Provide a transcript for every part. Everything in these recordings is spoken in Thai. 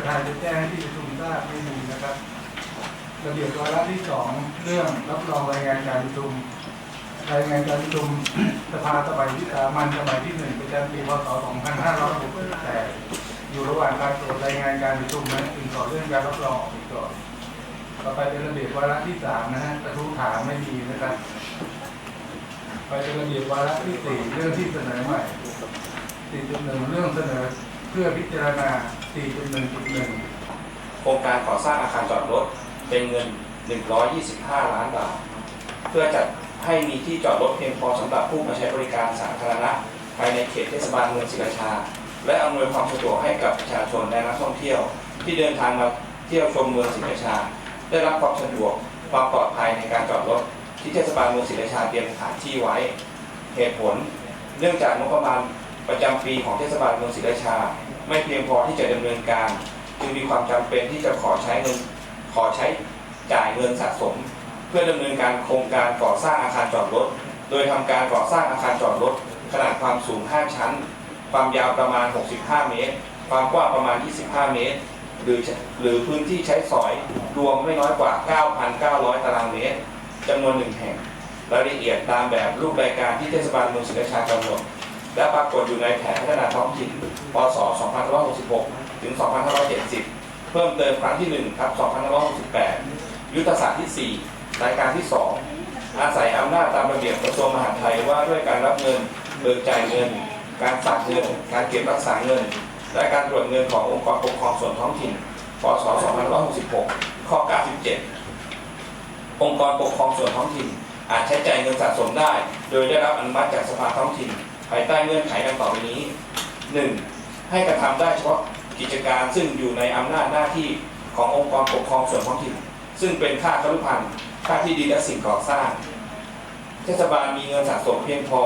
ประธานจะแจ้งให้ที่ประชุมทราบไม่มีนะครับ ระเบียบวาระที่สองเรื่องรับรองรายงานการประชุมรายงานการประชุมสภาสมัยที่สามัญสมัยที่หนึ่งประจำปีพศ2568อยู่ระหว่างการตรวจรายงานการประชุมนะจึงขอเรื่องการรับรองออกไปก่อนต่อไปเป็นระเบียบวาระที่สามนะฮะกระทู้ถามไม่มีนะครับไปเป็นระเบียบวาระที่สี่เรื่องที่เสนอใหม่4.1เรื่องเสนอเพื่อพิจารณา 4.1.1 โครงการก่อสร้างอาคารจอดรถเป็นเงิน 125 ล้านบาท เพื่อจัดให้มีที่จอดรถเพียงพอสำหรับผู้มาใช้บริการสาธารณะภายในเขตเทศบาลเมืองศรีราชา และอำนวยความสะดวกให้กับประชาชนและนักท่องเที่ยว ที่เดินทางมาเที่ยวชมเมืองศรีราชา ได้รับความสะดวกความปลอดภัยในการจอดรถที่เทศบาลเมืองศรีราชาเตรียมสถานที่ไว้ เหตุผล เนื่องจากงบประมาณ ประจำปีของเทศบาลเมืองศรีราชา ไม่เพียงพอที่จะดำเนินการ จึงมีความจำเป็นที่จะขอใช้เงินขอใช้จ่ายเงินสะสม เพื่อดำเนินการโครงการก่อสร้างอาคารจอดรถ โดยทำการก่อสร้างอาคารจอดรถ ขนาดความสูง 5 ชั้น ความยาวประมาณ 65 เมตร ความกว้างประมาณ 25 เมตร หรือหรือพื้นที่ใช้สอยรวมไม่น้อยกว่า 9,900 ตารางเมตรจำนวนหนึ่งแห่งรายละเอียดตามแบบรูปรายการที่เทศบาลเมืองศรีราชากำหนด และปรากฏอยู่ในแผนพัฒนาท้องถิ่น พศ 2566 ถึง 2570 เพิ่มเติมครั้งที่1ครับ 2568 ยุทธศาสตร์ที่ 4 รายการที่ 2 อาศัยอำนาจตามระเบียบกระทรวงมหาดไทยว่าด้วยการรับเงิน เบิกจ่ายเงิน การฝากเงิน การเก็บรักษาเงิน และการตรวจเงินขององค์กรปกครองส่วนท้องถิ่น พศ 2566 ข้อ 97 องค์กรปกครองส่วนท้องถิ่นอาจใช้จ่ายเงินสะสมได้ โดยได้รับอนุมัติจากสภาท้องถิ่น ภายใต้เงื่อนไขดังต่อไปนี้ 1. ให้กระทำได้เฉพาะกิจการซึ่งอยู่ในอำนาจหน้าที่ขององค์กรปกครองส่วนท้องถิ่น ซึ่งเป็นค่าครุพันธ์ค่าที่ดินและสิ่งก่อสร้าง เทศบาลมีเงินสะสมเพียงพอ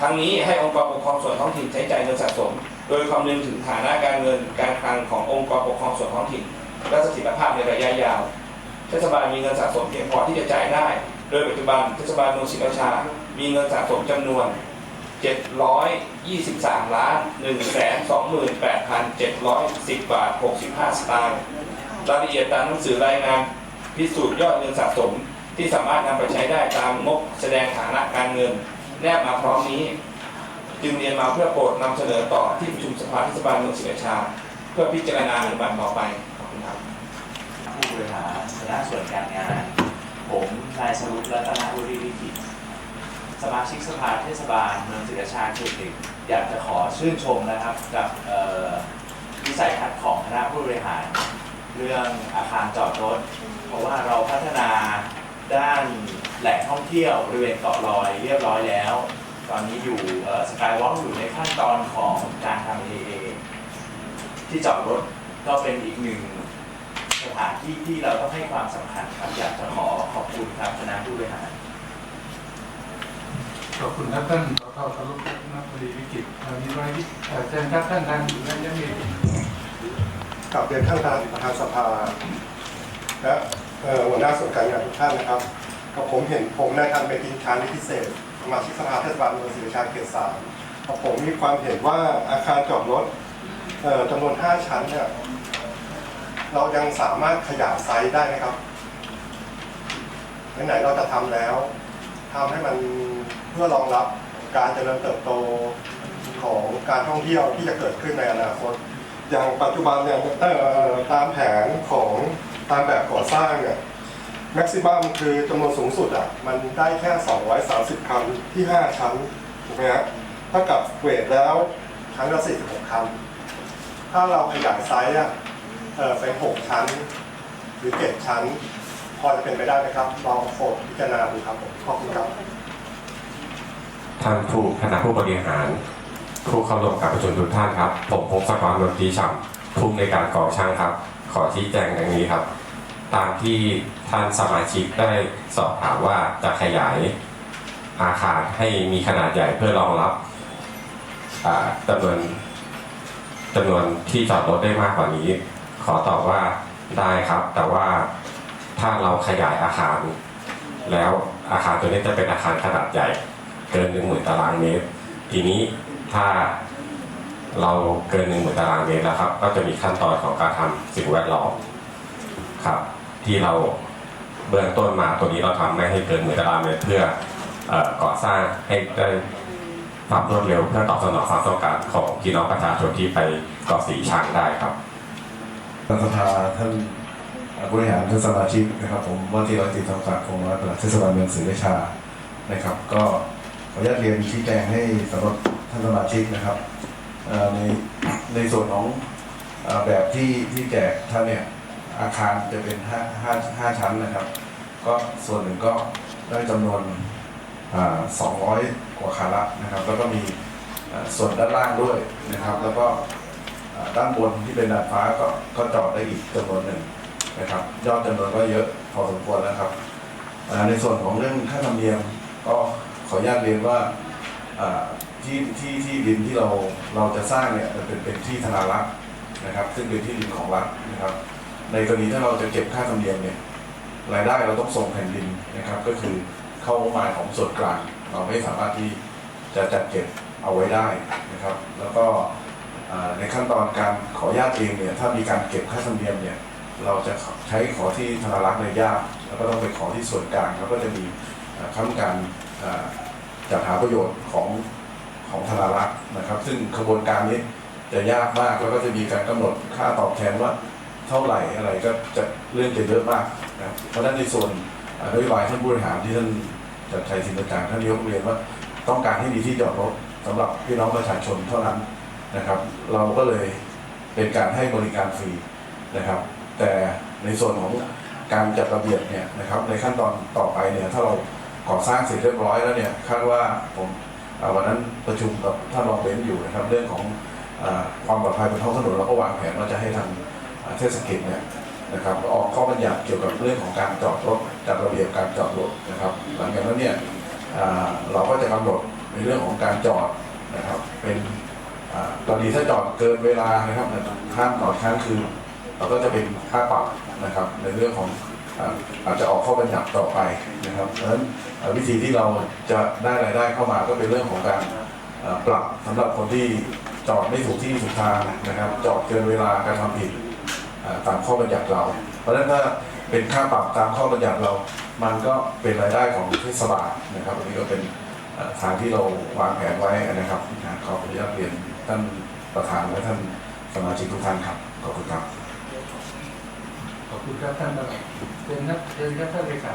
ทั้งนี้ให้องค์กรปกครองส่วนท้องถิ่นใช้จ่ายเงินสะสม โดยคำนึงถึงฐานะการเงินการคลังขององค์กรปกครองส่วนท้องถิ่น และเสถียรภาพในระยะยาว เทศบาลมีเงินสะสมเพียงพอที่จะจ่ายได้ โดยปัจจุบันเทศบาลเมืองศรีราชา มีเงินสะสมจำนวน 723ล้าน128,710 บาท 65 สตางค์รายละเอียดตามหนังสือรายงานพิสูจน์ยอดเงินสะสมที่สามารถนำไปใช้ได้ตามงบแสดงฐานะการเงิน แนบมาพร้อมนี้ จึงเรียนมาเพื่อโปรดนำเสนอต่อที่ประชุมสภาเทศบาลเมืองศรีราชา เพื่อพิจารณาอนุมัติต่อไปขอบคุณครับผู้บริหารคณะส่วนการงาน ผมนายสรุปรัตนอุริวิกิจ สมาชิกสภาเทศบาลเมืองศรีราชาเขตหนึ่งอยากจะขอชื่นชมนะครับกับเอ่อวิสัยทัศน์ของคณะผู้บริหาร เรื่องอาคารจอดรถ เพราะว่าเราพัฒนาด้านแหล่งท่องเที่ยวบริเวณเกาะลอยเรียบร้อยแล้ว ตอนนี้อยู่สกายวอล์กอยู่ในขั้นตอนของการทำ AA ที่จอดรถก็เป็นอีกหนึ่งสถานที่ที่เราต้องให้ความสำคัญครับ อยากจะขอขอบคุณครับคณะผู้บริหาร ขอบคุณครับท่านสทสรุปนักบดีวิกิตเอ่อมีไว้ที่เอ่อเชิญครับท่านทางอยู่นั่นยังมีกลับเรียนท่านประธานประธานสภาและหัวหน้าส่วนการงานทุกท่านนะครับกับผมเห็นผมนายทันเป็นชาญพิเศษสมาชิกสภาเทศบาลเมืองศรีราชาเขตสามกับผมมีความเห็นว่าอาคารจอดรถจำนวน 5 ชั้นเนี่ยเรายังสามารถขยายไซส์ได้ไหมครับไหนๆเราจะทำแล้วทำให้มัน เพื่อรองรับการเจริญเติบโตของการท่องเที่ยวที่จะเกิดขึ้นในอนาคต อย่างปัจจุบันเนี่ยตามแผนของตามแบบก่อสร้างเนี่ยแม็กซิมัมคือจำนวนสูงสุดอะมันได้แค่ 230 คันที่ 5 ชั้นถูกไหมฮะถ้ากับเวทแล้วชั้นละ46 คัน ถ้าเราขยายไซส์อะเอ่อไป 6 ชั้น หรือ 7 ชั้น พอจะเป็นไปได้ไหมครับ ลองโปรดพิจารณาดูครับผมขอบคุณครับ ท่านผู้คณะผู้บริหาร ผู้เข้าร่วมการประชุมทุกท่านครับ ผมพงศกรนนทรีฉ่ำผู้ในการก่อช่างครับ ขอชี้แจงอย่างนี้ครับ ตามที่ท่านสมาชิกได้สอบถามว่าจะขยายอาคารให้มีขนาดใหญ่เพื่อรองรับจำนวนจำนวนที่จอดรถได้มากกว่านี้ ขอตอบว่าได้ครับ แต่ว่าถ้าเราขยายอาคาร แล้วอาคารตัวนี้จะเป็นอาคารขนาดใหญ่ เกินหนึ่งหมื่นตารางเมตร ทีนี้ถ้าเราเกินหนึ่งหมื่นตารางเมตรแล้วครับ ก็จะมีขั้นตอนของการทำสิ่งแวดล้อมครับ ที่เราเบื้องต้นมาตัวนี้เราทำไม่ให้เกินหมื่นตารางเมตรเพื่ออก่อสร้างให้ได้ความรวดเร็วเพื่อตอบสนองความต้องการของพี่น้องประชาชนที่ไปเกาะสีชังได้ครับรัฐสภาท่านบริหารท่านสมาชิกนะครับ ผมว่าที่ร้อยตรีทองศักดิ์คงร้อยปลัดเทศบาลเมืองศรีราชานะครับ ก็ ขออนุญาตเรียนชี้แจงให้สำหรับท่านสมาชิกนะครับในในส่วนของแบบที่ที่แจกท่านเนี่ยอาคารจะเป็นห้าห้าห้าชั้นนะครับ ก็ส่วนหนึ่งก็ได้จำนวนสองร้อยกว่าคาระนะครับ แล้วก็มีส่วนด้านล่างด้วยนะครับ แล้วก็ด้านบนที่เป็นดาดฟ้าก็ก็จอดได้อีกจำนวนหนึ่งนะครับยอดจำนวนก็เยอะพอสมควรแล้วครับในส่วนของเรื่องค่าธรรมเนียมก็ ออนุญาตเรียนว่าที่ที่ที่ดินที่เราเราจะสร้างเนี่ยเป็นเป็นที่ธนารักษ์นะครับ ซึ่งเป็นที่ดินของรัฐนะครับ ในกรณีถ้าเราจะเก็บค่าธรรมเนียมเนี่ยรายได้เราต้องส่งแผ่นดินนะครับ ก็คือเข้างบประมาณของส่วนกลางเราไม่สามารถที่จะจัดเก็บเอาไว้ได้นะครับ แล้วก็ในขั้นตอนการขออนุญาตเองเนี่ยถ้ามีการเก็บค่าธรรมเนียมเนี่ยเราจะใช้ขอที่ธนารักษ์ในยากแล้วก็ต้องไปขอที่ส่วนกลางแล้วก็จะมีอ่าคณะการ จัดหาประโยชน์ของของธนารักษ์นะครับ ซึ่งกระบวนการนี้จะยากมากแล้วก็จะมีการกำหนดค่าตอบแทนว่าเท่าไหร่อะไรก็จะเรื่องจะเยอะมากนะเพราะฉะนั้นในส่วนนโยบายท่านผู้บริหารที่ท่านจัดชัยสินต่างท่านนายกเรียนว่าต้องการให้มีที่จอดรถสำหรับพี่น้องประชาชนเท่านั้นนะครับ เราก็เลยเป็นการให้บริการฟรีนะครับ แต่ในส่วนของการจัดระเบียบเนี่ยนะครับในขั้นตอนต่อไปเนี่ยถ้าเรา ก่อสร้างเสร็จเรียบร้อยแล้วเนี่ยคาดว่าผมวันนั้นประชุมกับท่านรองเบนซ์อยู่นะครับเรื่องของอความปลอดภัยบนท้องถนนเราก็วางแผนว่าจะให้ทางเทศกิจเนี่ยนะครับออกข้อบัญญัติเกี่ยวกับเรื่องของการจอดรถจัดระเบียบการจอดรถนะครับหลังจากนั้นเนี่ยเราก็จะกำหนดในเรื่องของการจอดนะครับเป็นตอนนี้ถ้าจอดเกินเวลานะครับห้ามจอดค้างคืนเราก็จะเป็นค่าปรับนะครับในเรื่องของ อาจจะออกข้อบัญญัติต่อไปนะครับเพราะฉะนั้นวิธีที่เราจะได้รายได้เข้ามาก็เป็นเรื่องของการปรับสำหรับคนที่จอดไม่ถูกที่ถูกทางนะครับ จอดเกินเวลาการทำผิดตามข้อบัญญัติเรา เพราะฉะนั้นถ้าเป็นค่าปรับตามข้อบัญญัติเรา มันก็เป็นรายได้ของเทศบาลนะครับอันนี้ก็เป็นทางที่เราวางแผนไว้นะครับขออนุญาตเรียนท่านประธานและท่านสมาชิกทุกท่านครับขอบคุณครับ คุณครับท่านประหลัดเชิญครับเชิญครับท่านเลขา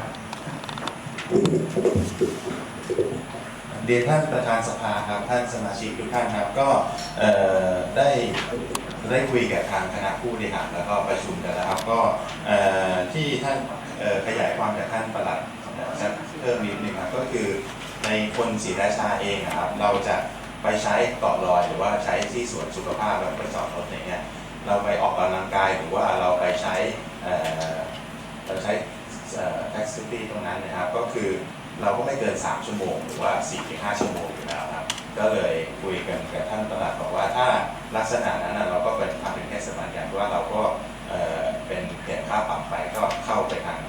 เรียนท่านประธานสภาครับท่านสมาชิกทุกท่านครับ ก็ได้ได้คุยกับทางคณะผู้บริหารแล้วก็ประชุมกันแล้วครับ ก็ที่ท่านขยายความจากท่านประหลัดเพิ่มนิดนึงครับก็คือในคนศรีราชาเองนะครับ เราจะไปใช้เกาะลอยหรือว่าใช้ที่สวนสุขภาพแบบไปจอดรถอย่างเงี้ยเราไปออกกำลังกายหรือว่าเราไปใช้ เราใช้แท็กซี่ตรงนั้นนะครับ ก็คือเราก็ไม่เกิน 3 ชั่วโมง หรือว่า 4-5 ชั่วโมงอยู่แล้วครับ ก็เลยคุยกันกับท่านประหลัดบอกว่าถ้าลักษณะนั้นเราก็เป็นทำเป็นเทศบาลกันว่าเราก็เอ่อเป็นเปลี่ยนค่าปรับไปก็เข้าไปทาง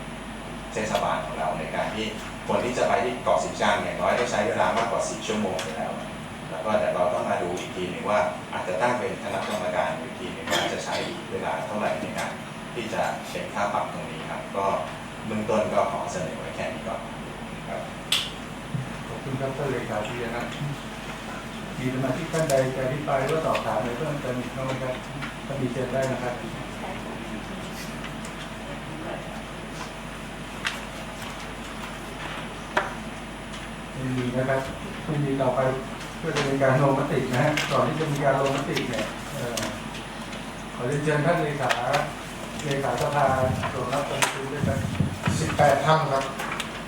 เทศบาลของเราในการที่คนที่จะไปที่เกาะสีชังอย่างน้อยต้องใช้เวลามากกว่า4ชั่วโมงอยู่แล้ว แล้วก็เดี๋ยวเราต้องมาดูอีกทีหนึ่งว่าอาจจะตั้งเป็นคณะกรรมการอีกทีหนึ่งว่าจะใช้เวลาเท่าไหร่ในการ ที่จะเป็นค่าปรับตรงนี้ครับ ก็เบื้องต้นก็ขอเสนอไว้แค่นี้ก่อนครับขอบคุณครับท่านเลขาที่นะมีสมาชิกท่านใดจะอธิบายหรือว่าสอบถามในเพิ่มเติมอีกบ้างไหมครับถ้ามีเชิญได้นะครับไม่มีนะครับไม่มีต่อไปเพื่อจะเป็นการลงมตินะฮะก่อนที่จะมีการลงมติเนี่ยออขอเรียนเชิญท่านเลขา เลขาสภาตรวจรับการประชุมด้วยกัน18ท่านครับ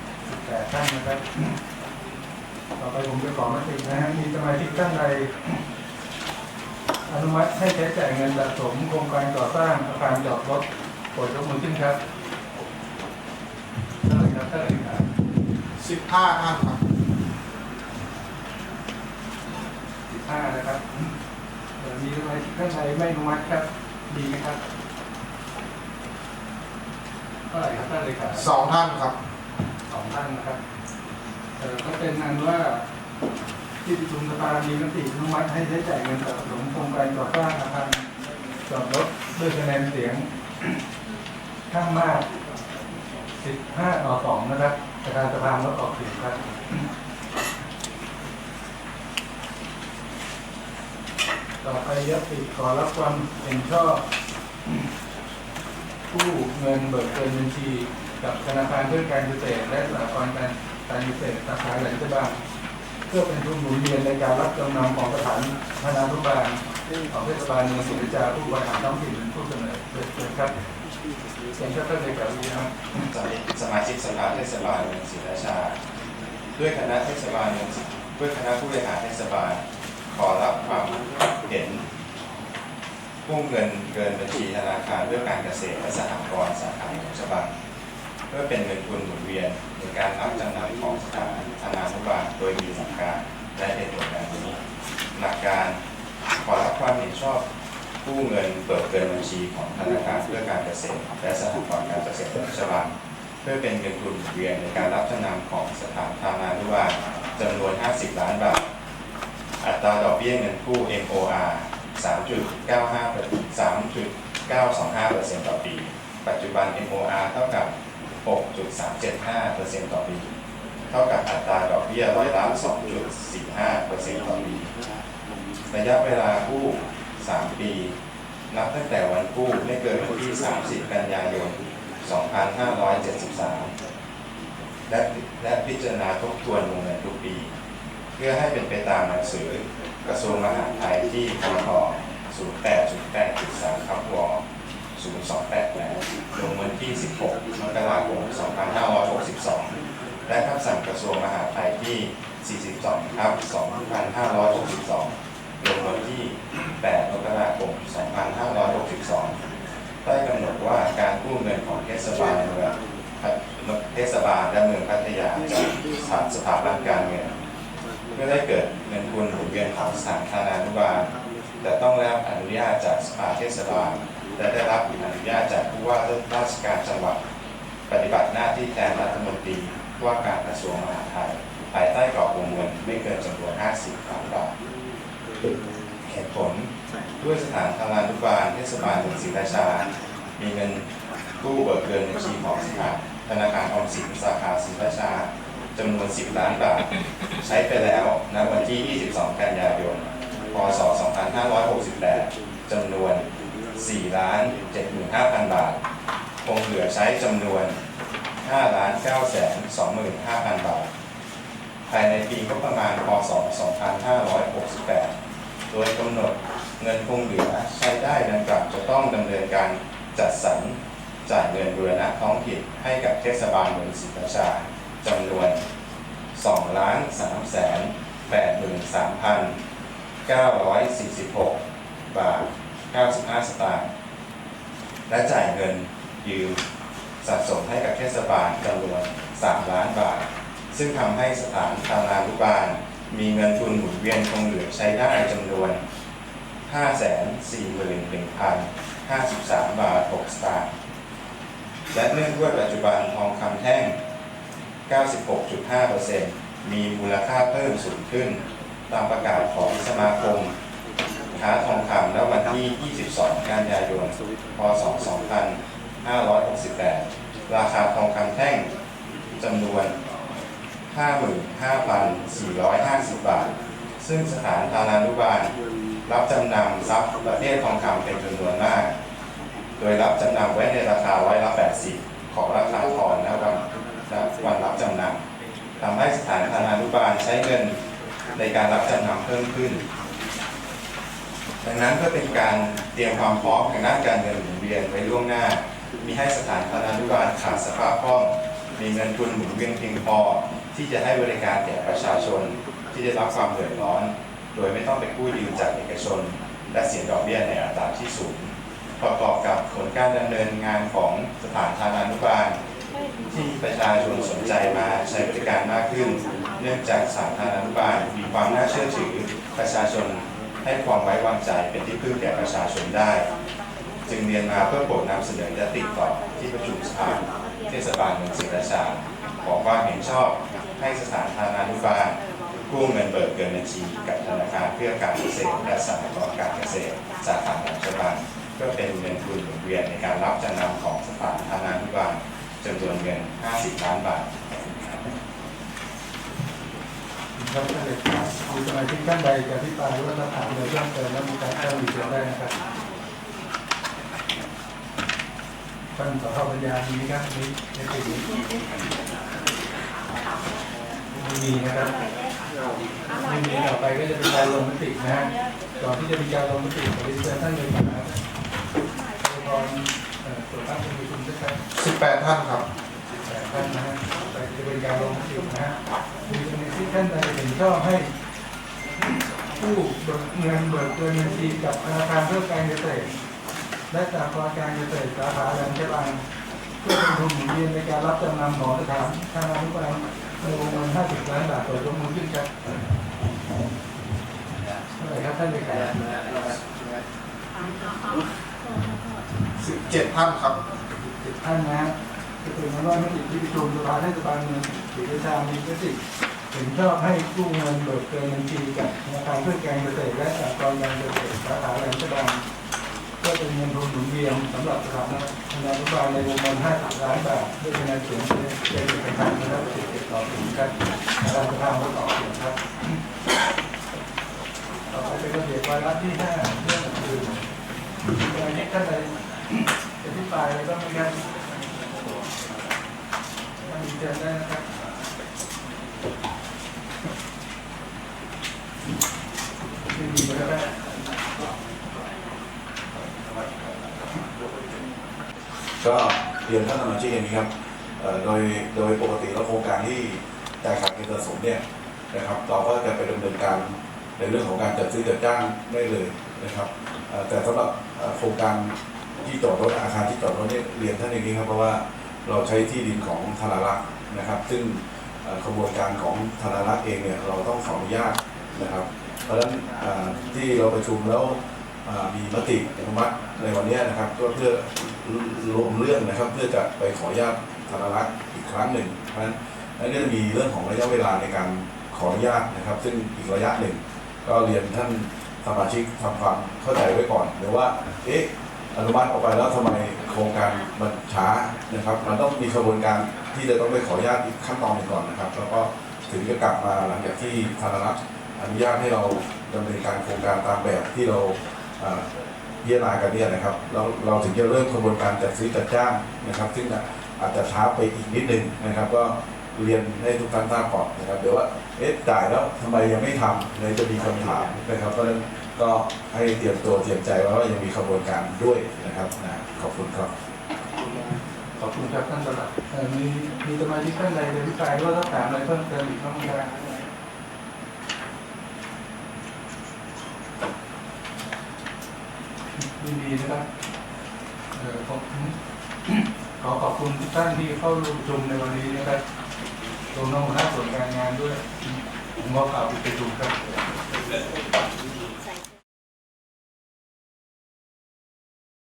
18ท่านนะครับ ต่อไปผมจะขอมตินะฮะ มีสมาชิกท่านใดอนุมัติให้ใช้จ่ายเงินสะสมโครงการก่อสร้างอาคารจอดรถโปรดยกมือขึ้นครับท่านเลขาท่านเลขา15ท่านครับสิบห้านะครับเอ่อมีสมาชิกท่านใดไม่อนุมัติครับ ดีไหมครับ เท่าไหร่ครับท่านเลขา2ท่านครับสองท่านนะครับเออก็เป็นอันว่าที่ประชุมสภามีมติอนุมัติให้ใช้จ่ายเงินสนับสนุนโครงการก่อสร้างอาคารจอดรถด้วยคะแนนเสียง ข้างมาก 15ต่อ2นะครับประธานสภางดออกเสียงครับ ต่อไปยติขอรับความเห็นชอบ กู้เงินเบิกเกินบัญชี กับธนาคารเพื่อการเกษตรและสหกรณ์การเกษตรสาขาแหลมฉบังเพื่อเป็นทุนหมุนเวียนในการรับจำนำของสถานพนานุบาลของเทศบาลเมืองศรีราชาผู้บริหารท้องถิ่นผู้เสนอเชิญครับเชิญครับท่านเลขาธิการสมาชิกสภาเทศบาลเมืองศรีราชา ด้วยคณะเทศบาลเมืองด้วยคณะผู้บริหารเทศบาล ขอรับความเห็น กู้เงินเกินบัญชีธนาคารเพื่อการเกษตรและสหกรณ์สาขาของฉบังเพื่อเป็นเงินทุนหมุนเวียนในการรับจำนำของสถานธนานุบาลโดยมีหลักการและเหตุผลดังนี้หลักการขอรับความเห็นชอบกู้เงินเปิดเกินบัญชีของธนาคารเพื่อการเกษตรและสหกรณ์การเกษตรรัชบังเพื่อเป็นเงินทุนหมุนเวียนในการรับจำนำของสถานธนานุบาลจำนวน 50 ล้านบาท อัตราดอกเบี้ยเงินกู้ MOR 3.95 3.925%ต่อปี ปัจจุบัน MOR เท่ากับ 6.375%ต่อปี เท่ากับอัตราดอกเบี้ยร้อยละ2.45%ต่อปี ระยะเวลากู้ 3 ปี นับตั้งแต่วันกู้ไม่เกินวันที่ 30 กันยายน 2573 และและพิจารณาทบทวนวงเงินทุกปี เพื่อให้เป็นไปตามหนังสือ กระทรวงมหาดไทยที่พท08.8.3ครับวอ0288ลงวันที่16มกราคม2562และคำสั่งกระทรวงมหาดไทยที่ 42 ครับ 2562 ลงวันที่ 8 มกราคม 2562 ได้กำหนดว่าการกู้เงินของเทศบาลเมืองเทศบาลและเมืองพัทยาจากสถาบันการเงิน เพื่อได้เกิดเงินทุนหมุนเวียนของสถานธนานุบาลแต่ต้องได้รับอนุญาตจากสภาเทศบาลและได้รับอนุญาตจากผู้ว่าราชการจังหวัด ปฏิบัติหน้าที่แทนรัฐมนตรีว่าการกระทรวงมหาดไทยภายใต้กรอบวงเงินไม่เกินจำนวน 50ล้านบาทเหตุผลด้วยสถานธนานุบาลเทศบาลเมืองศรีราชา มีเงินกู้เบิกเกินบัญชีของสถานธนาคารออมสินสาขาศรีราชาจำนวน 10 ล้านบาท ใช้ไปแล้วณวันที่ 22 กันยายน พศ 2568 จำนวน 4 ล้าน 75,000 บาท คงเหลือใช้จำนวน 5 ล้าน9แสน25,000 บาท ภายในปีงบประมาณ พศ 2568 โดยกำหนดเงินคงเหลือใช้ได้ดังกล่าวจะต้องดำเนินการจัดสรรจ่ายเงินบูรณะท้องถิ่นให้กับเทศบาลเมืองศรีราชาจำนวน 2ล้าน3แสน83,946 บาท 95 สตางค์ และจ่ายเงินยืมสะสมให้กับเทศบาลจำนวน 3 ล้านบาท ซึ่งทำให้สถานธนานุบาล มีเงินทุนหมุนเวียนคงเหลือใช้ได้จำนวน 541,053 บาท 6 สตางค์ และเนื่องด้วยปัจจุบันทองคำแท่ง 96.5%มีมูลค่าเพิ่มสูงขึ้น ตามประกาศของสมาคมค้าทองคำณวันที่ 22 กันยายน พศ 2568 ราคาทองคำแท่งจำนวน 55,450 บาท ซึ่งสถานธนานุบาล รับจำนำทรัพย์ประเภททองคำเป็นจำนวนมาก โดยรับจำนำไว้ในราคาร้อยละ80 ของราคาทอนณวัน วันรับจำนำทำให้สถานธนานุบาลใช้เงินในการรับจำนำเพิ่มขึ้น ดังนั้นเพื่อเป็นการเตรียมความพร้อมทางด้านการเงินหมุนเวียนไว้ล่วงหน้า มีให้สถานธนานุบาลขาดสภาพคล่องมีเงินทุนหมุนเวียนเพียงพอ ที่จะให้บริการแก่ประชาชนที่ได้รับความเดือดร้อน โดยไม่ต้องไปกู้ยืมจากเอกชน และเสียดอกเบี้ยในอัตราที่สูงประกอบกับผลการดำเนินงานของสถานธนานุบาล ที่ประชาชนสนใจมาใช้บริการมากขึ้น เนื่องจากสถานธานุบาลมีความน่าเชื่อถือประชาชนให้ความไว้วางใจเป็นที่พึ่งแก่ประชาชนได้ จึงเรียนมาเพื่อโปรดนำเสนอยติต่อที่ประชุมสภาเทศบาลเมืองศรีราชาขอความเห็นชอบให้สถานธนานุบาลกู้เงินเบิกเกินบัญชีกับธนาคารเพื่อการเกษตรและสหกรณ์การเกษตรสาขาหลมฉบังเพื่อเป็นเงินทุนหมุนเวียนในการรับจำนำของสถานธนานุบาลำนวนเงิน 50 ล้านบาทครับท่านเลขามีสมาชิกท่านใดจะอภิปรายหรือว่าถามอะไรเพิ่มเติมแล้วมีการเข้ามีเชิญได้นะครับท่านสภาปัญญามีไหมครับมีในปีนี้ไม่มีนะครับไม่มีต่อไปก็จะเป็นการลงมตินะฮะก่อนที่จะมีการลงมติขอเรียนเชิญท่านเลขาตอนเอ่อตรว จตั้งเป็นประชุมสักครั้ง18ท่านครับแต่ท่านนะฮะไปจะเป็นการลงมตินะฮะมีตรงนี้ที่ท่านใดเห็นชอบให้ ผู้เบิกเงินเบิกเกินบัญชีกับธนาคารเพื่อการเกษตรและสหกรณ์การเกษตรสาขาแหลมฉบังเพื่อเป็นทุนหมุนเวียนในการรับจำนำของสถานธนานุบาลในวงเงิน50ล้านบาทโดยยกมือขึ้นครับเท่าไหร่ครับท่านเลขา 17ท่านครับสิบท่านนะจะเป็นคำว่ามติที่ประชุมสภาเทศบาลเมืองศรีราชามีมติเห็นชอบให้กู้เงินเบิกเกินบัญชีกับธนาคารเพื่อการเกษตรและสหกรณ์การเกษตรสาขาแหลมฉบังเพื่อเป็นเงินทุนหมุนเวียนสำหรับสถานะธนานุบาลในวงเงิน50ล้านบาทด้วยคะแนนเสียงเป็นเอกฉันท์นะครับ77ต่อ0ครับทางสภาก็ต่อเสียงครับต่อไปเป็นระเบียบวาระที่ห้าเรื่องอื่นๆการที่ท่านใด จะพิปรายอะไรบ้างไหมครับท่านมีเชิญได้นะครับไม่มีก็ได้ก็เรียนท่านสมาชิกอย่างนี้ครับเอ่อโดยโดยปกติแล้วโครงการที่จ่ายขาดเงินสะสมเนี่ยนะครับ เราก็จะไปดำเนินการในเรื่องของการจัดซื้อจัดจ้างได้เลยนะครับเอ่อแต่สำหรับเอ่อโครงการ ที่จอดรถอาคารที่จอดรถเนี่ยเรียนท่านอย่างนี้ครับเพราะว่าเราใช้ที่ดินของธนารักษ์นะครับ ซึ่งเอ่อขบวนการของธนารักษ์เองเนี่ยเราต้องขออนุญาตนะครับ เพราะฉะนั้นที่เราประชุมแล้วมีมติอนุมัติในวันนี้นะครับก็เพื่อรวมเรื่องนะครับ เพื่อจะไปขออนุญาตธนารักษ์อีกครั้งหนึ่ง เพราะฉะนั้นอันนี้จะมีเรื่องของระยะเวลาในการขออนุญาตนะครับ ซึ่งอีกระยะหนึ่ง ก็เรียนท่านสมาชิกทำความเข้าใจไว้ก่อนหรือว่าเอ๊ะ อนุมัติออกไปแล้วทำไมโครงการมันช้านะครับ มันต้องมีกระบวนการที่จะต้องไปขออนุญาตอีกขั้นตอนหนึ่งก่อนนะครับ แล้วก็ถึงจะกลับมาหลังจากที่ธนารักษ์อนุญาตให้เราดำเนินการโครงการตามแบบที่เราพิจารณากันเนี่ยนะครับ เราเราถึงจะเริ่มกระบวนการจัดซื้อจัดจ้างนะครับ ซึ่งอาจจะช้าไปอีกนิดนึงนะครับ ก็เรียนให้ทุกท่านทราบก่อนนะครับเดี๋ยวว่าเอ๊ะจ่ายแล้วทำไมยังไม่ทำเลยจะมีคำถามนะครับเพราะฉะนั้น ก็ให้เตรียมตัวเตรียมใจไว้ว่ายังมีกระบวนการด้วยนะครับนะขอบคุณครับ ขอบคุณครับท่านประหลัดเอ่อมีมีสมาชิกท่านใดจะพิปรายหรือว่าต้องถามอะไรเพิ่มเติมอีกบ้างไหมครับยินดีนะครับเอ่อขอบคุณขอขอบคุณทุกท่านที่เข้าร่วมประชุมในวันนี้นะครับรวมทั้งหัวหน้าส่วนการงานด้วยผมขอกล่าวปิดประชุมครับ